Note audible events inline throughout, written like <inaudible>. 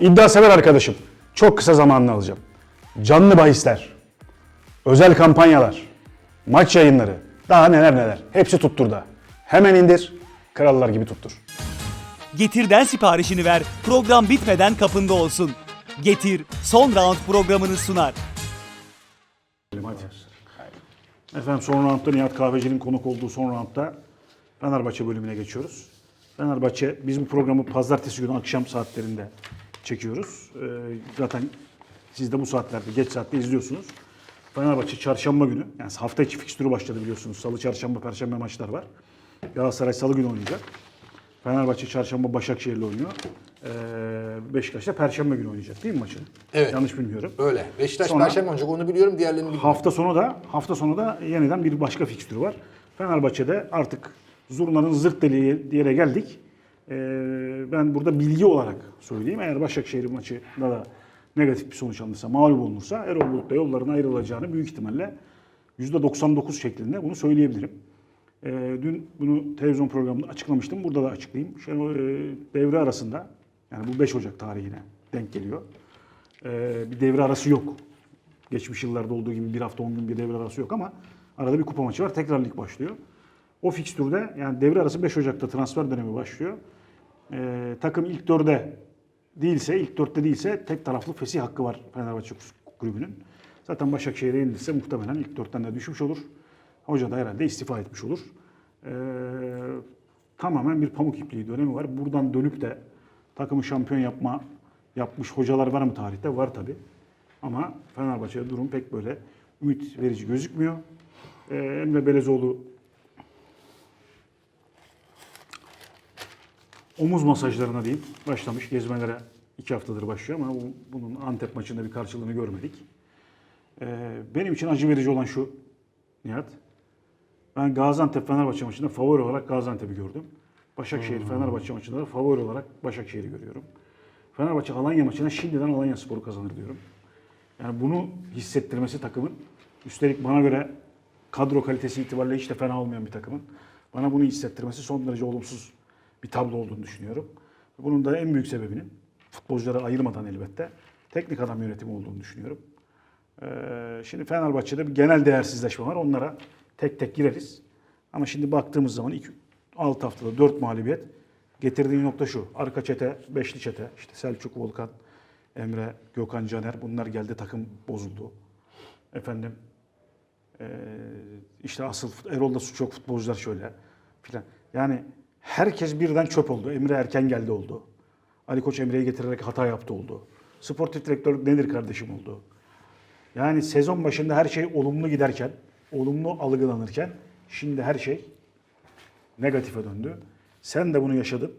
İddia sever arkadaşım. Çok kısa zamanını alacağım. Canlı bahisler, özel kampanyalar, maç yayınları, daha neler neler. Hepsi tutturda. Hemen indir, krallar gibi tuttur. Getir'den siparişini ver, program bitmeden kapında olsun. Getir, son round programını sunar. Efendim son roundda Nihat Kahveci'nin konuk olduğu son roundda Fenerbahçe bölümüne geçiyoruz. Fenerbahçe, biz bu programı pazartesi günü akşam saatlerinde çekiyoruz. Ee, zaten siz de bu saatlerde, geç saatte izliyorsunuz. Fenerbahçe çarşamba günü, yani hafta içi fikstürü başladı biliyorsunuz. Salı, çarşamba, perşembe maçlar var. Galatasaray salı günü oynayacak. Fenerbahçe çarşamba Başakşehir'le oynuyor. Ee, Beşiktaş da perşembe günü oynayacak değil mi maçı? Evet. Yanlış bilmiyorum. Öyle. Beşiktaş Sonra- Perşembe oynayacak onu biliyorum diğerlerini bilmiyorum. Hafta sonu da hafta sonu da yeniden bir başka fikstürü var. Fenerbahçe'de artık zurnanın zırt deliği yere geldik. Ee, ben burada bilgi olarak söyleyeyim. Eğer Başakşehir maçında da negatif bir sonuç alınırsa, mağlup olunursa Erol Bulut'la yolların ayrılacağını büyük ihtimalle %99 şeklinde bunu söyleyebilirim. Ee, dün bunu televizyon programında açıklamıştım. Burada da açıklayayım. Şey, e, devre arasında yani bu 5 Ocak tarihine denk geliyor. Ee, bir devre arası yok. Geçmiş yıllarda olduğu gibi bir hafta 10 gün bir devre arası yok ama arada bir kupa maçı var. Tekrar lig başlıyor. O fikstürde yani devre arası 5 Ocak'ta transfer dönemi başlıyor. Ee, takım ilk dörde değilse, ilk dörtte değilse tek taraflı fesih hakkı var Fenerbahçe kulübünün. Zaten Başakşehir'e yenilirse muhtemelen ilk dörtten de düşmüş olur. Hoca da herhalde istifa etmiş olur. Ee, tamamen bir pamuk ipliği dönemi var. Buradan dönüp de takımı şampiyon yapma yapmış hocalar var mı tarihte? Var tabi. Ama Fenerbahçe'de durum pek böyle ümit verici gözükmüyor. Ee, Emre Belezoğlu omuz masajlarına diyeyim başlamış. Gezmelere iki haftadır başlıyor ama bu- bunun Antep maçında bir karşılığını görmedik. Ee, benim için acı verici olan şu Nihat. Ben Gaziantep Fenerbahçe maçında favori olarak Gaziantep'i gördüm. Başakşehir Fenerbahçe maçında da favori olarak Başakşehir'i görüyorum. Fenerbahçe Alanya maçına şimdiden Alanya Sporu kazanır diyorum. Yani bunu hissettirmesi takımın üstelik bana göre kadro kalitesi itibariyle hiç de fena olmayan bir takımın bana bunu hissettirmesi son derece olumsuz bir tablo olduğunu düşünüyorum. Bunun da en büyük sebebinin futbolcuları ayırmadan elbette teknik adam yönetimi olduğunu düşünüyorum. Ee, şimdi Fenerbahçe'de bir genel değersizleşme var. Onlara tek tek gireriz. Ama şimdi baktığımız zaman ilk 6 haftada 4 mağlubiyet. Getirdiği nokta şu. Arka çete, beşli çete. işte Selçuk, Volkan, Emre, Gökhan, Caner. Bunlar geldi takım bozuldu. Efendim ee, işte asıl Erol'da su- çok futbolcular şöyle filan. Yani herkes birden çöp oldu. Emre erken geldi oldu. Ali Koç Emre'yi getirerek hata yaptı oldu. Sportif direktörlük nedir kardeşim oldu. Yani sezon başında her şey olumlu giderken, olumlu algılanırken şimdi her şey negatife döndü. Sen de bunu yaşadın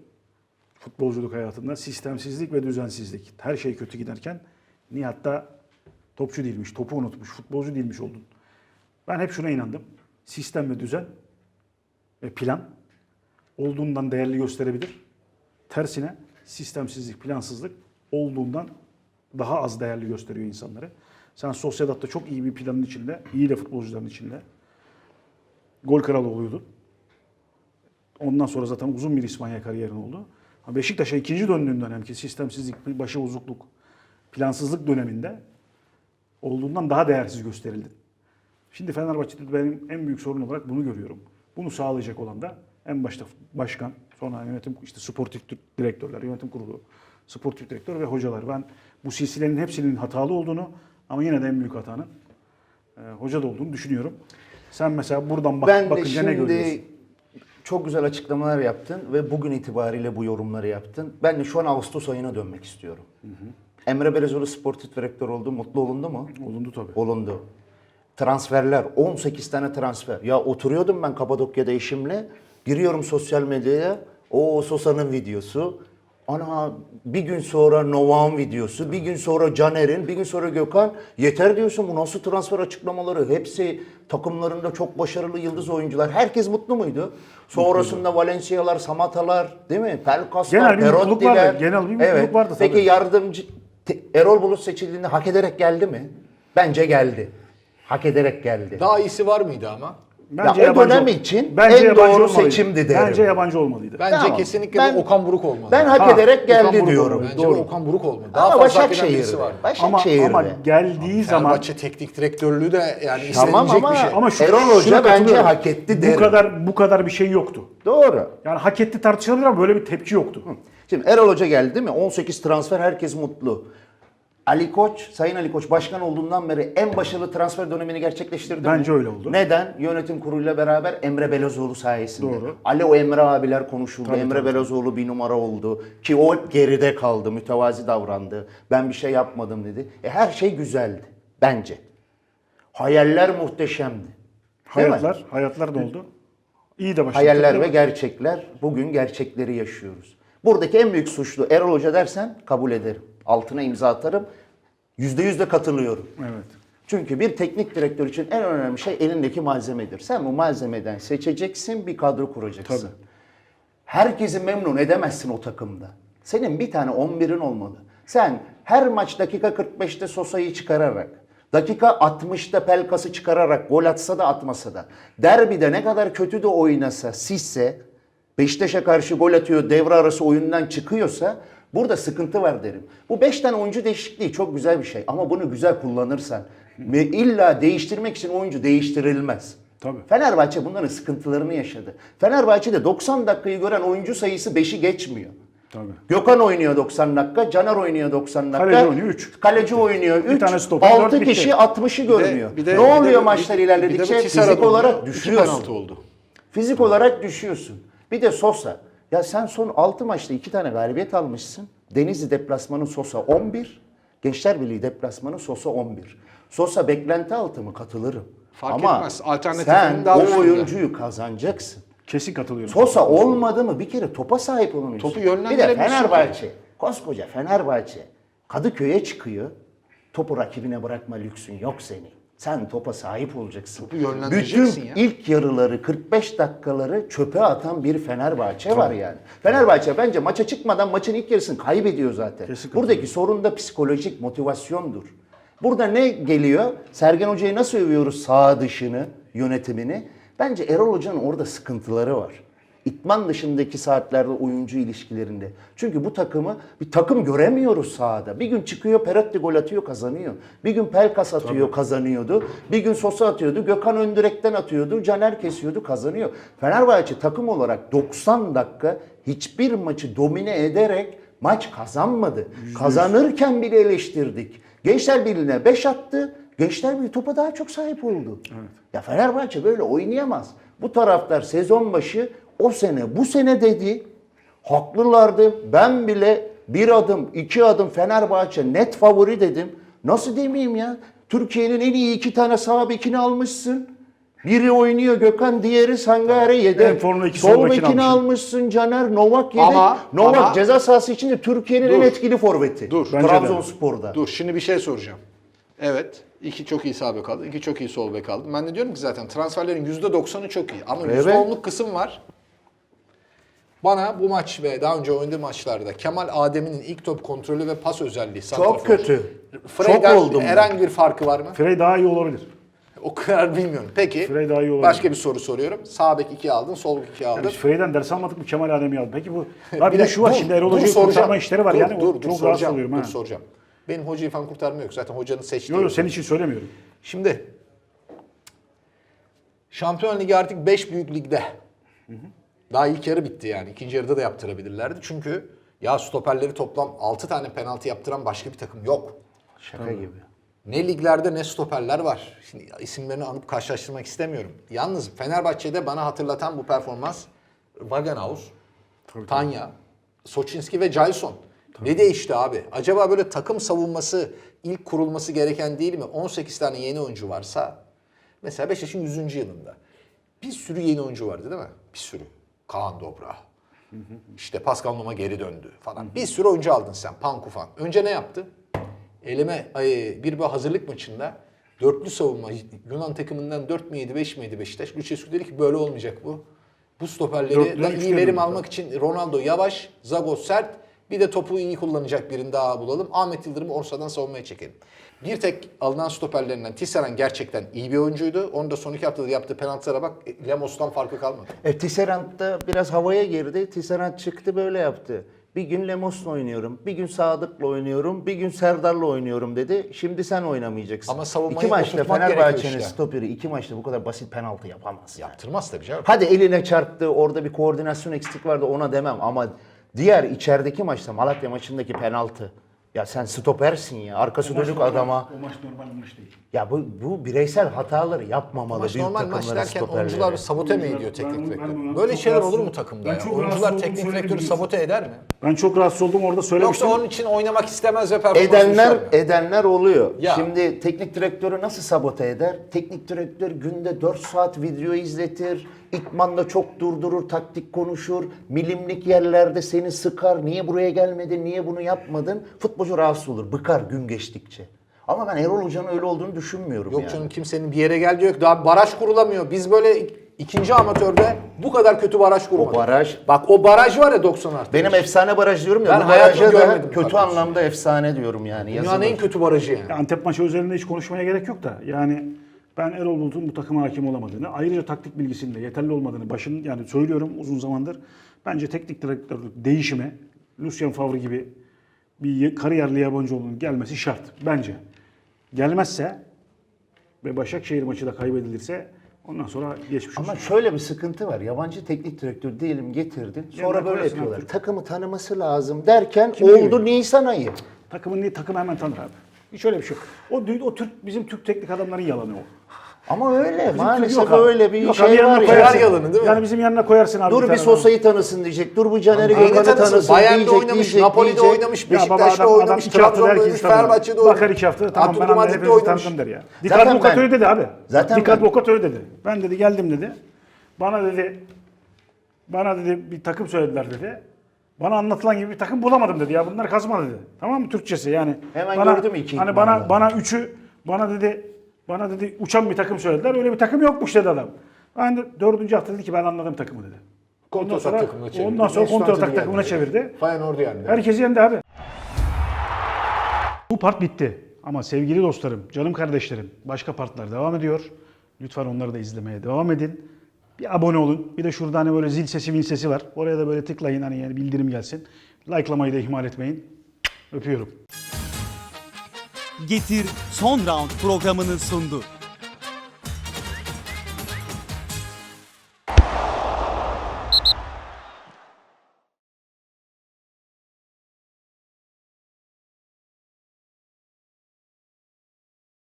futbolculuk hayatında. Sistemsizlik ve düzensizlik. Her şey kötü giderken Nihat da topçu değilmiş, topu unutmuş, futbolcu değilmiş oldun. Ben hep şuna inandım. Sistem ve düzen ve plan olduğundan değerli gösterebilir. Tersine sistemsizlik, plansızlık olduğundan daha az değerli gösteriyor insanları. Sen Sociedad'da çok iyi bir planın içinde, iyi de futbolcuların içinde gol kralı oluyordun. Ondan sonra zaten uzun bir İspanya kariyerin oldu. Beşiktaş'a ikinci döndüğün dönemki sistemsizlik, başı bozukluk, plansızlık döneminde olduğundan daha değersiz gösterildin. Şimdi Fenerbahçe'de benim en büyük sorun olarak bunu görüyorum. Bunu sağlayacak olan da en başta başkan, sonra yönetim, işte sportif direktörler, yönetim kurulu, sportif direktör ve hocalar. Ben bu silsilenin hepsinin hatalı olduğunu ama yine de en büyük hatanın e, hocada olduğunu düşünüyorum. Sen mesela buradan bak, Ben bakınca ne görüyorsun? şimdi çok güzel açıklamalar yaptın ve bugün itibariyle bu yorumları yaptın. Ben de şu an Ağustos ayına dönmek istiyorum. Emre Belezoğlu sportif direktör oldu. Mutlu olundu mu? Olundu tabii. Olundu. Transferler, 18 tane transfer. Ya oturuyordum ben Kapadokya'da eşimle. Giriyorum sosyal medyaya. O Sosa'nın videosu. Ana bir gün sonra Novak'ın videosu, bir gün sonra Caner'in, bir gün sonra Gökhan. Yeter diyorsun bu nasıl transfer açıklamaları? Hepsi takımlarında çok başarılı yıldız oyuncular. Herkes mutlu muydu? Sonrasında Valencia'lar, Samata'lar, değil mi? Pelkaslar, Genel bir mutluluk vardı. Perotti'ler. Genel bir mutluluk evet. vardı Peki tabii. yardımcı te- Erol Bulut seçildiğinde hak ederek geldi mi? Bence geldi. Hak ederek geldi. Daha iyisi var mıydı ama? Bence ya o yabancı dönem ol- için Bence en yabancı doğru olmalıydı. seçimdi derim. Bence yabancı olmalıydı. Bence Tamam. kesinlikle Ben- de Okan Buruk olmalı. ben hak Ha, ederek Okan geldi Buruk diyorum. olmalı. Bence Doğru. Okan Buruk olmalı. Daha Ama fazla hak eden birisi Başakşehir'de. var. ama, Başakşehir'de. ama geldiği zaman Fenerbahçe teknik direktörlüğü de yani Tamam istenilecek ama- bir şey. ama şu, Erol şuna Hoca bence katılıyorum. hak etti Bu derim. kadar bu kadar bir şey yoktu. Doğru. Yani hak etti tartışılabilir ama böyle bir tepki yoktu. Şimdi Erol Hoca geldi değil mi? 18 transfer herkes mutlu. Ali Koç, Sayın Ali Koç başkan olduğundan beri en başarılı transfer dönemini gerçekleştirdi mi? Bence öyle oldu. Neden? Yönetim kuruluyla beraber Emre Belözoğlu sayesinde. Doğru. Ali o Emre abiler konuşuldu. Tabii, Emre tabii. Belözoğlu bir numara oldu. Ki o hep geride kaldı. Mütevazi davrandı. Ben bir şey yapmadım dedi. E her şey güzeldi. Bence. Hayaller muhteşemdi. Mi? Hayatlar, hayatlar ne oldu? İyi de başladı. Hayaller ve gerçekler. Bugün gerçekleri yaşıyoruz. Buradaki en büyük suçlu Erol Hoca dersen kabul ederim. Altına imza atarım. Yüzde yüz de katılıyorum. Evet. Çünkü bir teknik direktör için en önemli şey elindeki malzemedir. Sen bu malzemeden seçeceksin, bir kadro kuracaksın. Tabii. Herkesi memnun edemezsin o takımda. Senin bir tane 11'in olmalı. Sen her maç dakika 45'te Sosa'yı çıkararak, dakika 60'ta Pelkas'ı çıkararak gol atsa da atmasa da, derbide ne kadar kötü de oynasa, sizse, Beşiktaş'a karşı gol atıyor, devre arası oyundan çıkıyorsa burada sıkıntı var derim. Bu 5 tane oyuncu değişikliği çok güzel bir şey ama bunu güzel kullanırsan ve illa değiştirmek için oyuncu değiştirilmez. Tabii. Fenerbahçe bunların sıkıntılarını yaşadı. Fenerbahçe'de 90 dakikayı gören oyuncu sayısı 5'i geçmiyor. Tabii. Gökhan oynuyor 90 dakika, Caner oynuyor 90 dakika. Kaleci oynuyor üç. Kaleci oynuyor 3. tane stoper, dört 6 bitti. kişi 60'ı görmüyor. Bir de- ne bir de- oluyor bir- maçlar bir de ilerledikçe? bu Tisserand Fizik olarak düşüyorsun. oldu. Fizik olarak düşüyorsun. Bir de Sosa. Ya sen son 6 maçta 2 tane galibiyet almışsın. Denizli deplasmanı Sosa 11. Gençler Birliği deplasmanı Sosa 11. Sosa beklenti altı mı katılırım. Fark Ama etmez. Alternatifinin sen daha o üstünde. oyuncuyu kazanacaksın. Kesin katılıyorum. Sosa olmadı mı bir kere topa sahip olun. Topu Bir de yönlendirebilirsin. Fenerbahçe, koskoca Fenerbahçe Kadıköy'e çıkıyor. Topu rakibine bırakma lüksün yok senin. Sen topa sahip olacaksın. Topu yönlendireceksin Bütün ya. ilk yarıları 45 dakikaları çöpe atan bir Fenerbahçe var yani. Fenerbahçe bence maça çıkmadan maçın ilk yarısını kaybediyor zaten. Kesin Buradaki sorun da psikolojik motivasyondur. Burada ne geliyor? Sergen Hoca'yı nasıl övüyoruz sağ dışını, yönetimini? Bence Erol Hoca'nın orada sıkıntıları var. İtman dışındaki saatlerde oyuncu ilişkilerinde. Çünkü bu takımı bir takım göremiyoruz sahada. Bir gün çıkıyor Perotti gol atıyor kazanıyor. Bir gün Pelkas atıyor kazanıyordu. Bir gün Sosa atıyordu. Gökhan Öndirek'ten atıyordu. Caner kesiyordu kazanıyor. Fenerbahçe takım olarak 90 dakika hiçbir maçı domine ederek maç kazanmadı. Kazanırken bile eleştirdik. Gençler Birliği'ne 5 attı. Gençler Birliği topa daha çok sahip oldu. Ya Fenerbahçe böyle oynayamaz. Bu taraftar sezon başı o sene bu sene dedi. Haklılardı. Ben bile bir adım, iki adım Fenerbahçe net favori dedim. Nasıl demeyeyim ya? Türkiye'nin en iyi iki tane sağ bekini almışsın. Biri oynuyor Gökhan, diğeri Sangare yedi. En iki sol bekini almışsın. Caner, Novak yedi. Ama- Novak ama- ceza sahası içinde Türkiye'nin en etkili forveti. Dur. Trabzonspor'da. Dur şimdi bir şey soracağım. Evet. iki çok iyi sağ bek aldı. iki çok iyi sol bek aldı. Ben de diyorum ki zaten transferlerin %90'ı çok iyi. Ama Evet. %10'luk kısım var. Bana bu maç ve daha önce oynadığım maçlarda Kemal Adem'in ilk top kontrolü ve pas özelliği. santrafor. Çok kötü. Frey'den Çok oldum herhangi bir farkı var mı? Frey daha iyi olabilir. O kadar bilmiyorum. Peki. Frey daha iyi olabilir. Başka bir soru soruyorum. Sağ bek 2 aldın, sol bek 2 aldın. Biz Frey'den ders almadık mı Kemal Adem'i aldı. Peki bu <laughs> abi bir de dakika, şu var dur, şimdi Erol dur Hoca'yı soracağım. kurtarma işleri var dur, yani. Dur, dur, çok rahatsız soracağım. oluyorum Dur ha. soracağım. Benim hocayı falan kurtarma yok. Zaten hocanın seçtiği. Yok yok senin için söylemiyorum. Şimdi Şampiyon Ligi artık 5 büyük ligde. Daha ilk yarı bitti yani. İkinci yarıda da yaptırabilirlerdi. Çünkü ya stoperleri toplam 6 tane penaltı yaptıran başka bir takım yok. Şaka gibi. Ne liglerde ne stoperler var. Şimdi isimlerini anıp karşılaştırmak istemiyorum. Yalnız Fenerbahçe'de bana hatırlatan bu performans Wagenhaus, Tanya, Soçinski ve Jailson. Ne değişti abi? Acaba böyle takım savunması ilk kurulması gereken değil mi? 18 tane yeni oyuncu varsa mesela Beşiktaş'ın 100. yılında bir sürü yeni oyuncu vardı değil mi? Bir sürü. Kaan Dobra. İşte Pascal Numa geri döndü falan. Bir sürü oyuncu aldın sen. Pankufan. Önce ne yaptı? Eleme ay, bir böyle hazırlık maçında dörtlü savunma Yunan takımından 4 mü yedi 5 mi yedi Beşiktaş? Lucescu dedi ki böyle olmayacak bu. Bu stoperleri da iyi verim almak için Ronaldo yavaş, Zagos sert, Bir de topu iyi kullanacak birini daha bulalım. Ahmet Yıldırım'ı ortadan savunmaya çekelim. Bir tek alınan stoperlerinden Tisserand gerçekten iyi bir oyuncuydu. Onu da son iki haftada yaptığı penaltılara bak. Lemos'tan farkı kalmadı. E, Tisserand da biraz havaya girdi. Tisserand çıktı böyle yaptı. Bir gün Lemos'la oynuyorum, bir gün Sadık'la oynuyorum, bir gün Serdar'la oynuyorum dedi. Şimdi sen oynamayacaksın. Ama savunmayı İki maçta Fenerbahçe'nin işte. stoperi iki maçta bu kadar basit penaltı yapamaz. Yaptırmaz tabii canım. Hadi eline çarptı, orada bir koordinasyon eksik vardı ona demem ama diğer içerideki maçta Malatya maçındaki penaltı. Ya sen stopersin ya, arkası dönük adama. O maç normal bir maç değil. Ya bu, bu bireysel hataları yapmamalı Maç büyük normal maç derken stoperleri. oyuncular sabote mi ediyor teknik direktör? Böyle şeyler olur mu rahatsız- takımda ben ya? çok rahatsız Oyuncular teknik direktörü sabote eder mi? Ben çok rahatsız oldum orada söylemiştim. Yoksa onun için oynamak istemez ve performans Edenler edenler oluyor. Ya. Şimdi teknik direktörü nasıl sabote eder? Teknik direktör günde 4 saat video izletir. İtmanda çok durdurur, taktik konuşur. Milimlik yerlerde seni sıkar. Niye buraya gelmedin, niye bunu yapmadın? Futbolcu rahatsız olur, bıkar gün geçtikçe. Ama ben Erol Hoca'nın öyle olduğunu düşünmüyorum Yok yani. canım kimsenin bir yere geldiği yok. Daha baraj kurulamıyor. Biz böyle ik- ikinci amatörde bu kadar kötü baraj kurmadık. O baraj- Bak o baraj var ya 90 artı. Benim efsane baraj diyorum ya. Ben bu hayatımda baraja da kötü kardeşim. anlamda efsane diyorum yani. Dünyanın yazılır. en kötü barajı yani. Antep maçı üzerinde hiç konuşmaya gerek yok da yani ben Erol Bulut'un bu takıma hakim olamadığını, ayrıca taktik bilgisinin de yeterli olmadığını başın yani söylüyorum uzun zamandır. Bence teknik direktör değişime Lucien Favre gibi bir kariyerli yabancı gelmesi şart bence. Gelmezse ve Başakşehir maçı da kaybedilirse ondan sonra geçmiş olsun. Ama şöyle bir sıkıntı var. Yabancı teknik direktör diyelim getirdin. Sonra böyle koyarsın yapıyorlar. abi. Takımı tanıması lazım derken Kim oldu diyor? Nisan ayı. Takımın takım hemen tanır abi. Hiç öyle bir şey yok. O, o Türk bizim Türk teknik adamların yalanı o. Ama öyle. Bizim Maalesef yok abi. öyle bir Yok abi, şey yanına var ya. koyarsın. Yalanı değil mi? Yani bizim yanına koyarsın abi. Dur bir tane Sosa'yı tanısın diyecek. Dur bu Caner'i Gökhan'ı tanısın? tanısın Bayern'de diyecek, oynamış, diyecek, Napoli'de diyecek. oynamış, Beşiktaş'ta adam, adam oynamış, Trabzon'da oynamış. Fenerbahçe'de oynamış. Bakar iki haftada tamam ben Lig'de hepinizi oynamış. tanıdım der ya. Dikkat Bokat öyle dedi abi. Zaten Dikkat Bokat öyle dedi. Ben dedi geldim dedi. Bana dedi bana dedi bir takım söylediler dedi. Bana anlatılan gibi bir takım bulamadım dedi ya. Bunlar kazma dedi. Tamam mı Türkçesi yani. Hemen bana, gördüm iki Hani bana bana üçü bana dedi bana dedi uçan bir takım söylediler. Öyle bir takım yokmuş dedi adam. Ben de dördüncü hafta dedi ki ben anladım takımı dedi. Kontratak sonra, takımına çevirdi. ondan sonra kontratak Özil'i takımına çevirdi. Feyenoord'u yendi. Herkesi yendi abi. Bu part bitti. Ama sevgili dostlarım, canım kardeşlerim, başka partlar devam ediyor. Lütfen onları da izlemeye devam edin. Bir abone olun. Bir de şurada hani böyle zil sesi, vil sesi var. Oraya da böyle tıklayın hani yani bildirim gelsin. Like'lamayı da ihmal etmeyin. Öpüyorum. Getir son round programını sundu.